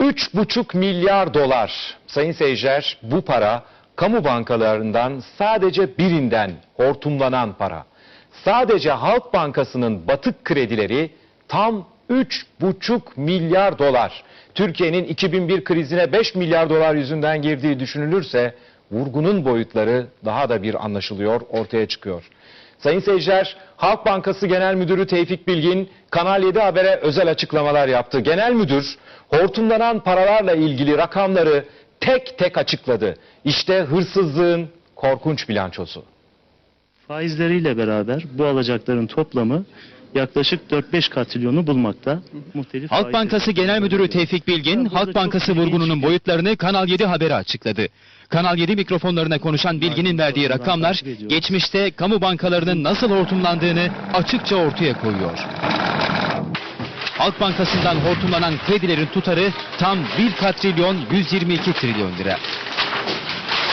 3,5 milyar dolar. Sayın seyirciler bu para kamu bankalarından sadece birinden hortumlanan para. Sadece Halk Bankası'nın batık kredileri tam 3,5 milyar dolar. Türkiye'nin 2001 krizine 5 milyar dolar yüzünden girdiği düşünülürse vurgunun boyutları daha da bir anlaşılıyor, ortaya çıkıyor. Sayın seyirciler, Halk Bankası Genel Müdürü Tevfik Bilgin Kanal 7 Haber'e özel açıklamalar yaptı. Genel Müdür hortumlanan paralarla ilgili rakamları tek tek açıkladı. İşte hırsızlığın korkunç bilançosu. Faizleriyle beraber bu alacakların toplamı yaklaşık 4-5 katrilyonu bulmakta. Muhtelif Halk Bankası Genel Müdürü Tevfik Bilgin, Burada Halk Bankası vurgununun boyutlarını Kanal 7 Haber'e açıkladı. Kanal 7 mikrofonlarına konuşan Bilgin'in verdiği rakamlar geçmişte kamu bankalarının nasıl hortumlandığını açıkça ortaya koyuyor. Halk Bankası'ndan hortumlanan kredilerin tutarı tam 1 katrilyon 122 trilyon lira.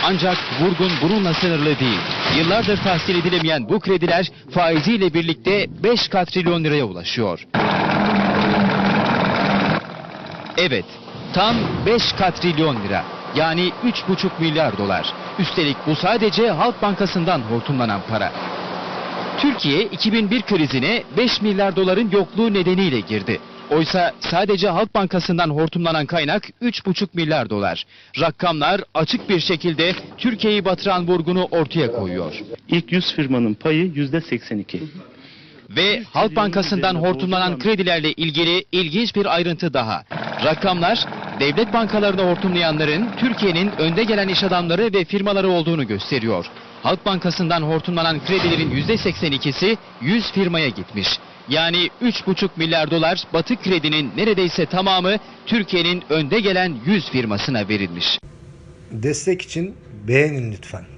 Ancak vurgun bununla sınırlı değil. Yıllardır tahsil edilemeyen bu krediler faiziyle birlikte 5 katrilyon liraya ulaşıyor. Evet, tam 5 katrilyon lira. Yani 3,5 milyar dolar. Üstelik bu sadece Halk Bankası'ndan hortumlanan para. Türkiye 2001 krizine 5 milyar doların yokluğu nedeniyle girdi. Oysa sadece Halk Bankası'ndan hortumlanan kaynak 3,5 milyar dolar. Rakamlar açık bir şekilde Türkiye'yi batıran vurgunu ortaya koyuyor. İlk 100 firmanın payı %82. Ve Halk Bankası'ndan hortumlanan kredilerle ilgili ilginç bir ayrıntı daha. Rakamlar devlet bankalarını hortumlayanların Türkiye'nin önde gelen iş adamları ve firmaları olduğunu gösteriyor. Halk Bankası'ndan hortumlanan kredilerin %82'si 100 firmaya gitmiş. Yani 3,5 milyar dolar batık kredinin neredeyse tamamı Türkiye'nin önde gelen 100 firmasına verilmiş. Destek için beğenin lütfen.